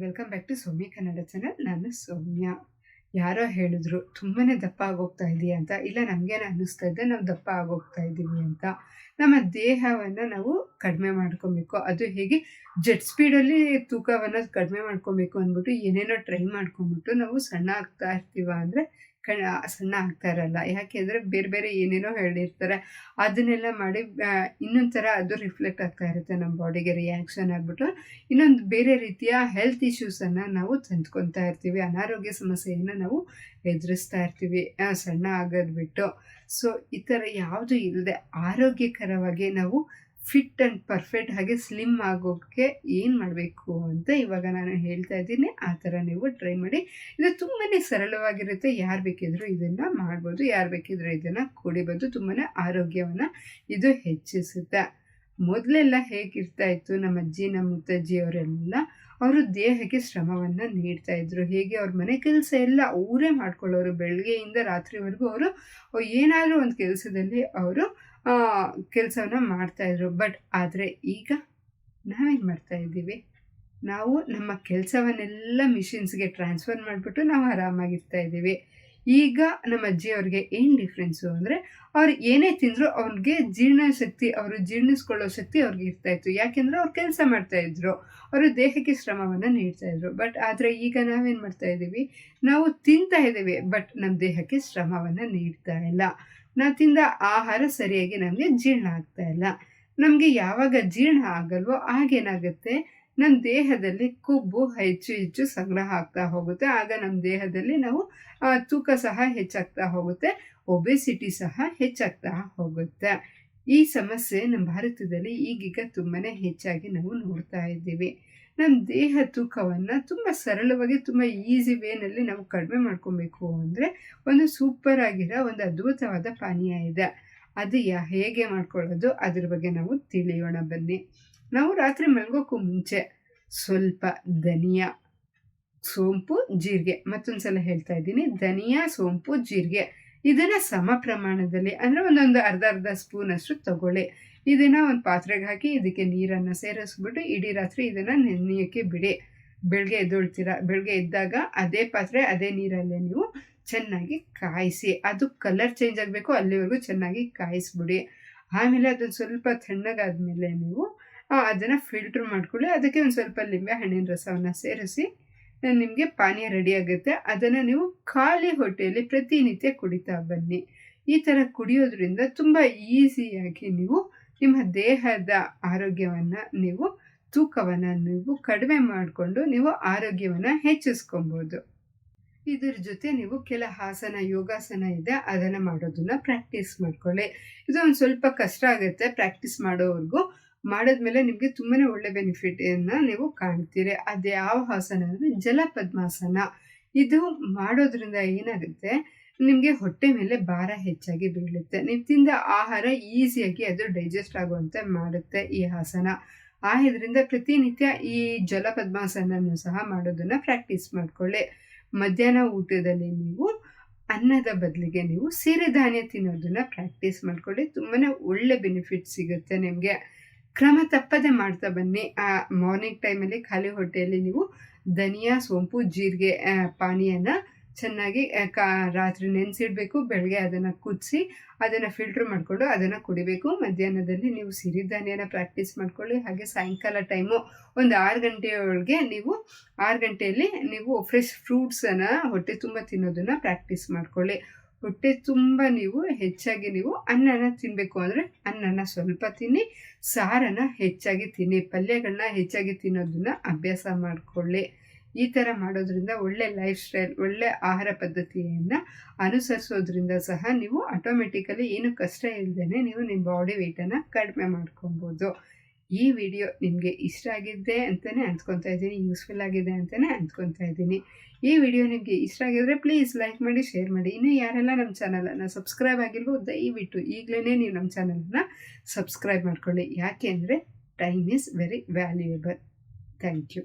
Welcome back to Soumya Kannada channel ನಾನು ಸೌಮ್ಯ. ಯಾರೋ ಹೇಳಿದ್ರು ತುಂಬಾ ದಪ್ಪ ಆಗೋಗ್ತಾ ಇದೆಯಾ ಅಂತ. ಇಲ್ಲ, ನಮಗೇನು ಅನ್ನಿಸ್ತಾ ಇದೆ ನಾವು ದಪ್ಪ ಆಗೋಗ್ತಾ ಇದ್ದೀವಿ ಅಂತ. ನಮ್ಮ ದೇಹವನ್ನು ನಾವು ಕಡಿಮೆ ಮಾಡ್ಕೊಬೇಕು. ಅದು ಹೇಗೆ ಜೆಟ್ ಸ್ಪೀಡಲ್ಲಿ ತೂಕವನ್ನು ಕಡಿಮೆ ಮಾಡ್ಕೊಬೇಕು ಅಂದ್ಬಿಟ್ಟು ಏನೇನೋ ಟ್ರೈ ಮಾಡ್ಕೊಂಬಿಟ್ಟು ನಾವು ಸಣ್ಣ ಆಗ್ತಾ ಇರ್ತೀವ ಅಂದರೆ ಕಣ ಸಣ್ಣ ಆಗ್ತಾ ಇರಲ್ಲ ಯಾಕೆಂದರೆ ಬೇರೆ ಬೇರೆ ಏನೇನೋ ಹೇಳಿರ್ತಾರೆ. ಅದನ್ನೆಲ್ಲ ಮಾಡಿ ಇನ್ನೊಂದು ಅದು ರಿಫ್ಲೆಕ್ಟ್ ಆಗ್ತಾ ಇರುತ್ತೆ ನಮ್ಮ ಬಾಡಿಗೆ ರಿಯಾಕ್ಷನ್ ಆಗಿಬಿಟ್ಟು. ಇನ್ನೊಂದು ಬೇರೆ ರೀತಿಯ ಹೆಲ್ತ್ ಇಶ್ಯೂಸನ್ನು ನಾವು ತಂದ್ಕೊತಾ ಇರ್ತೀವಿ. ಅನಾರೋಗ್ಯ ಸಮಸ್ಯೆಯನ್ನು ನಾವು ಎದುರಿಸ್ತಾ ಇರ್ತೀವಿ ಸಣ್ಣ ಆಗೋದು ಬಿಟ್ಟು ಸೊ ಈ ಥರ ಯಾವುದು ಇಲ್ಲದೆ ಆರೋಗ್ಯಕರವಾಗಿ ನಾವು ಫಿಟ್ ಆ್ಯಂಡ್ ಪರ್ಫೆಕ್ಟ್ ಹಾಗೆ ಸ್ಲಿಮ್ ಆಗೋಕ್ಕೆ ಏನು ಮಾಡಬೇಕು ಅಂತ ಇವಾಗ ನಾನು ಹೇಳ್ತಾ ಇದ್ದೀನಿ. ಆ ಥರ ನೀವು ಟ್ರೈ ಮಾಡಿ. ಇದು ತುಂಬಾ ಸರಳವಾಗಿರುತ್ತೆ. ಯಾರು ಬೇಕಿದ್ರೂ ಇದನ್ನು ಮಾಡ್ಬೋದು. ಯಾರು ಬೇಕಿದ್ರೂ ಇದನ್ನು ಕುಡಿಬೋದು. ತುಂಬಾ ಆರೋಗ್ಯವನ್ನು ಇದು ಹೆಚ್ಚಿಸುತ್ತೆ. ಮೊದಲೆಲ್ಲ ಹೇಗಿರ್ತಾ ಇತ್ತು? ನಮ್ಮ ಅಜ್ಜಿ, ನಮ್ಮ ಮುತ್ತಜ್ಜಿಯವರೆಲ್ಲ ಅವರು ದೇಹಕ್ಕೆ ಶ್ರಮವನ್ನು ನೀಡ್ತಾ ಇದ್ರು. ಹೇಗೆ ಅವ್ರ ಮನೆ ಕೆಲಸ ಎಲ್ಲ ಅವರೇ ಮಾಡ್ಕೊಳ್ಳೋರು. ಬೆಳಗ್ಗೆಯಿಂದ ರಾತ್ರಿವರೆಗೂ ಅವರು ಏನಾದರೂ ಒಂದು ಕೆಲಸದಲ್ಲಿ ಅವರು ಕೆಲಸವನ್ನು ಮಾಡ್ತಾಯಿದ್ರು ಬಟ್ ಆದರೆ ಈಗ ನಾವೇನು ಮಾಡ್ತಾ ಇದ್ದೀವಿ? ನಾವು ನಮ್ಮ ಕೆಲಸವನ್ನೆಲ್ಲ ಮಿಷಿನ್ಸ್ಗೆ ಟ್ರಾನ್ಸ್ಫರ್ ಮಾಡಿಬಿಟ್ಟು ನಾವು ಆರಾಮಾಗಿರ್ತಾ ಇದ್ದೀವಿ. ಈಗ ನಮ್ಮ ಅಜ್ಜಿಯವ್ರಿಗೆ ಏನು ಡಿಫ್ರೆನ್ಸು ಅಂದರೆ, ಅವ್ರು ಏನೇ ತಿಂದರೂ ಅವ್ರಿಗೆ ಜೀರ್ಣಶಕ್ತಿ ಅವರು ಜೀರ್ಣಿಸ್ಕೊಳ್ಳೋ ಶಕ್ತಿ ಅವ್ರಿಗೆ ಇರ್ತಾಯಿತ್ತು ಯಾಕೆಂದರೆ ಅವ್ರು ಕೆಲಸ ಮಾಡ್ತಾಯಿದ್ರು ಅವರು ದೇಹಕ್ಕೆ ಶ್ರಮವನ್ನು ನೀಡ್ತಾ ಇದ್ರು. ಬಟ್ ಆದರೆ ಈಗ ನಾವೇನು ಮಾಡ್ತಾಯಿದ್ದೀವಿ ನಾವು ತಿಂತಾ ಇದ್ದೀವಿ ಬಟ್ ನಮ್ಮ ದೇಹಕ್ಕೆ ಶ್ರಮವನ್ನು ನೀಡ್ತಾ ಇಲ್ಲ. ನಾವು ತಿಂದ ಆಹಾರ ಸರಿಯಾಗಿ ನಮಗೆ ಜೀರ್ಣ ಆಗ್ತಾ ಇಲ್ಲ. ನಮಗೆ ಯಾವಾಗ ಜೀರ್ಣ ಆಗಲ್ವೋ ಆಗೇನಾಗುತ್ತೆ ನಮ್ಮ ದೇಹದಲ್ಲಿ ಕೊಬ್ಬು ಹೆಚ್ಚು ಹೆಚ್ಚು ಸಂಗ್ರಹ ಆಗ್ತಾ ಹೋಗುತ್ತೆ. ಆಗ ನಮ್ಮ ದೇಹದಲ್ಲಿ ನಾವು ತೂಕ ಸಹ ಹೆಚ್ಚಾಗ್ತಾ ಹೋಗುತ್ತೆ. ಒಬೆಸಿಟಿ ಸಹ ಹೆಚ್ಚಾಗ್ತಾ ಹೋಗುತ್ತೆ. ಈ ಸಮಸ್ಯೆ ನಮ್ಮ ಭಾರತದಲ್ಲಿ ಈಗೀಗ ತುಂಬಾ ಹೆಚ್ಚಾಗಿ ನಾವು ನೋಡ್ತಾ ಇದ್ದೀವಿ. ನಮ್ಮ ದೇಹ ತೂಕವನ್ನು ತುಂಬ ಸರಳವಾಗಿ, ತುಂಬ ಈಸಿ ವೇನಲ್ಲಿ ನಾವು ಕಡಿಮೆ ಮಾಡ್ಕೊಬೇಕು ಅಂದರೆ ಒಂದು ಸೂಪರ್ ಆಗಿರೋ ಒಂದು ಅದ್ಭುತವಾದ ಪಾನೀಯ ಇದೆ. ಅದು ಯಾ, ಹೇಗೆ ಮಾಡ್ಕೊಳ್ಳೋದು ಅದ್ರ ಬಗ್ಗೆ ನಾವು ತಿಳಿಯೋಣ ಬನ್ನಿ. ನಾವು ರಾತ್ರಿ ಮಲಗೋಕ್ಕೂ ಮುಂಚೆ ಸ್ವಲ್ಪ ಧನಿಯಾ, ಸೋಂಪು, ಜೀರಿಗೆ ಮತ್ತೊಂದು ಸಲ ಹೇಳ್ತಾ ಇದ್ದೀನಿ. ಧನಿಯಾ, ಸೋಂಪು, ಜೀರಿಗೆ. ಇದನ್ನು ಸಮ ಪ್ರಮಾಣದಲ್ಲಿ ಅಂದರೆ ಒಂದೊಂದು ಅರ್ಧ ಅರ್ಧ ಸ್ಪೂನ್ ಅಷ್ಟು ತಗೊಳ್ಳಿ. ಇದನ್ನು ಒಂದು ಪಾತ್ರೆಗೆ ಹಾಕಿ ಇದಕ್ಕೆ ನೀರನ್ನು ಸೇರಿಸ್ಬಿಟ್ಟು ಇಡೀ ರಾತ್ರಿ ಇದನ್ನು ನೆನೆಯೋಕ್ಕೆ ಬಿಡಿ. ಬೆಳಗ್ಗೆ ಎದ್ದೊಳ್ತೀರ? ಬೆಳಗ್ಗೆ ಎದ್ದಾಗ ಅದೇ ಪಾತ್ರೆ, ಅದೇ ನೀರಲ್ಲೇ ನೀವು ಚೆನ್ನಾಗಿ ಕಾಯಿಸಿ. ಅದು ಕಲರ್ ಚೇಂಜ್ ಆಗಬೇಕು, ಅಲ್ಲಿವರೆಗೂ ಚೆನ್ನಾಗಿ ಕಾಯಿಸ್ಬಿಡಿ. ಆಮೇಲೆ ಅದೊಂದು ಸ್ವಲ್ಪ ತಣ್ಣಗಾದ್ಮೇಲೆ ನೀವು ಅದನ್ನು ಫಿಲ್ಟ್ರ್ ಮಾಡ್ಕೊಳ್ಳಿ. ಅದಕ್ಕೆ ಒಂದು ಸ್ವಲ್ಪ ಲಿಂಬೆ ಹಣ್ಣಿನ ರಸವನ್ನು ಸೇರಿಸಿ ನಿಮಗೆ ಪಾನೀಯ ರೆಡಿ ಆಗುತ್ತೆ. ಅದನ್ನು ನೀವು ಖಾಲಿ ಹೊಟ್ಟೆಯಲ್ಲಿ ಪ್ರತಿನಿತ್ಯ ಕುಡಿತಾ ಬನ್ನಿ. ಈ ಥರ ಕುಡಿಯೋದ್ರಿಂದ ತುಂಬ ಈಸಿಯಾಗಿ ನೀವು ನಿಮ್ಮ ದೇಹದ ಆರೋಗ್ಯವನ್ನು ನೀವು, ತೂಕವನ್ನು ನೀವು ಕಡಿಮೆ ಮಾಡಿಕೊಂಡು ನೀವು ಆರೋಗ್ಯವನ್ನು ಹೆಚ್ಚಿಸ್ಕೊಬೋದು. ಇದ್ರ ಜೊತೆ ನೀವು ಕೆಲ ಆಸನ, ಯೋಗಾಸನ ಇದೆ. ಅದನ್ನು ಮಾಡೋದನ್ನ ಪ್ರಾಕ್ಟೀಸ್ ಮಾಡ್ಕೊಳ್ಳಿ. ಇದು ಒಂದು ಸ್ವಲ್ಪ ಕಷ್ಟ ಆಗುತ್ತೆ. ಪ್ರಾಕ್ಟೀಸ್ ಮಾಡೋವರೆಗೂ ಮಾಡಿದ್ಮೇಲೆ ನಿಮಗೆ ತುಂಬಾ ಒಳ್ಳೆ ಬೆನಿಫಿಟನ್ನು ನೀವು ಕಾಣ್ತೀರಿ. ಅದು ಯಾವ ಆಸನ ಅಂದರೆ ಜಲಪದ್ಮಾಸನ ಇದು ಮಾಡೋದ್ರಿಂದ ಏನಾಗುತ್ತೆ? ನಿಮಗೆ ಹೊಟ್ಟೆ ಮೇಲೆ ಭಾರ ಹೆಚ್ಚಾಗಿ ಬೀಳುತ್ತೆ. ನೀವು ತಿಂದ ಆಹಾರ ಈಸಿಯಾಗಿ ಅದು ಡೈಜೆಸ್ಟ್ ಆಗುವಂತೆ ಮಾಡುತ್ತೆ ಈ ಆಸನ. ಆ ಪ್ರತಿನಿತ್ಯ ಈ ಜಲಪದ್ಮಾಸನನ್ನು ಸಹ ಮಾಡೋದನ್ನು ಪ್ರಾಕ್ಟೀಸ್ ಮಾಡ್ಕೊಳ್ಳಿ. ಮಧ್ಯಾಹ್ನ ಊಟದಲ್ಲಿ ನೀವು ಅನ್ನದ ಬದಲಿಗೆ ನೀವು ಸಿರಿಧಾನ್ಯ ತಿನ್ನೋದನ್ನ ಪ್ರಾಕ್ಟೀಸ್ ಮಾಡ್ಕೊಳ್ಳಿ. ತುಂಬಾ ಒಳ್ಳೆ ಬೆನಿಫಿಟ್ ಸಿಗುತ್ತೆ ನಿಮಗೆ. ಕ್ರಮ ತಪ್ಪದೆ ಮಾಡ್ತಾ ಬನ್ನಿ. ಆ ಮಾರ್ನಿಂಗ್ ಟೈಮಲ್ಲಿ ಖಾಲಿ ಹೊಟ್ಟೆಯಲ್ಲಿ ನೀವು ಧನಿಯಾ, ಸೋಂಪು, ಜೀರಿಗೆ ಪಾನೀಯನ ಚೆನ್ನಾಗಿ ಕಾ, ರಾತ್ರಿ ನೆನೆಸಿಡಬೇಕು. ಬೆಳಗ್ಗೆ ಅದನ್ನು ಕುದಿಸಿ ಅದನ್ನು ಫಿಲ್ಟ್ರ್ ಮಾಡಿಕೊಂಡು ಅದನ್ನು ಕುಡಿಬೇಕು. ಮಧ್ಯಾಹ್ನದಲ್ಲಿ ನೀವು ಸಿರಿಧಾನ್ಯನ ಪ್ರಾಕ್ಟೀಸ್ ಮಾಡ್ಕೊಳ್ಳಿ. ಹಾಗೆ ಸಾಯಂಕಾಲ ಟೈಮು ಒಂದು ಆರು ಗಂಟೆಯೊಳಗೆ ನೀವು ಆರು ಗಂಟೆಯಲ್ಲಿ ನೀವು ಫ್ರೆಶ್ ಫ್ರೂಟ್ಸನ್ನು ಹೊಟ್ಟೆ ತುಂಬ ತಿನ್ನೋದನ್ನು ಪ್ರಾಕ್ಟೀಸ್ ಮಾಡ್ಕೊಳ್ಳಿ. ಹೊಟ್ಟೆ ತುಂಬ ನೀವು ಹೆಚ್ಚಾಗಿ ನೀವು ಅನ್ನನ ತಿನ್ನಬೇಕು ಅಂದರೆ ಅನ್ನನ ಸ್ವಲ್ಪ ತಿನ್ನಿ, ಸಾರನ್ನು ಹೆಚ್ಚಾಗಿ ತಿನ್ನಿ ಪಲ್ಯಗಳನ್ನ ಹೆಚ್ಚಾಗಿ ತಿನ್ನೋದನ್ನ ಅಭ್ಯಾಸ ಮಾಡಿಕೊಳ್ಳಿ. ಈ ಥರ ಮಾಡೋದ್ರಿಂದ ಒಳ್ಳೆ ಲೈಫ್ ಸ್ಟೈಲ್, ಒಳ್ಳೆ ಆಹಾರ ಪದ್ಧತಿಯನ್ನು ಅನುಸರಿಸೋದ್ರಿಂದ ಸಹ ನೀವು ಆಟೋಮೆಟಿಕಲಿ ಏನು ಕಷ್ಟ ಇಲ್ಲದೇ ನೀವು ನಿಮ್ಮ ಬಾಡಿ ವೆಯ್ಟನ್ನು ಕಡಿಮೆ ಮಾಡ್ಕೊಬೋದು. ಈ ವಿಡಿಯೋ ನಿಮಗೆ ಇಷ್ಟ ಆಗಿದೆ ಅಂತಲೇ ಅಂದ್ಕೊತಾ ಇದ್ದೀನಿ ಯೂಸ್ಫುಲ್ ಆಗಿದೆ ಅಂತಲೇ ಅಂದ್ಕೊತಾ ಇದ್ದೀನಿ. ಈ ವಿಡಿಯೋ ನಿಮಗೆ ಇಷ್ಟ ಆಗಿದ್ರೆ ಪ್ಲೀಸ್ ಲೈಕ್ ಮಾಡಿ ಶೇರ್ ಮಾಡಿ. ಇನ್ನೂ ಯಾರೆಲ್ಲ ನಮ್ಮ ಚಾನಲನ್ನು ಸಬ್ಸ್ಕ್ರೈಬ್ ಆಗಿಲ್ವೋ ದಯವಿಟ್ಟು ಈಗಲೇ ನೀವು ನಮ್ಮ ಚಾನಲನ್ನು ಸಬ್ಸ್ಕ್ರೈಬ್ ಮಾಡ್ಕೊಳ್ಳಿ. ಯಾಕೆ ಅಂದರೆ time is very valuable thank you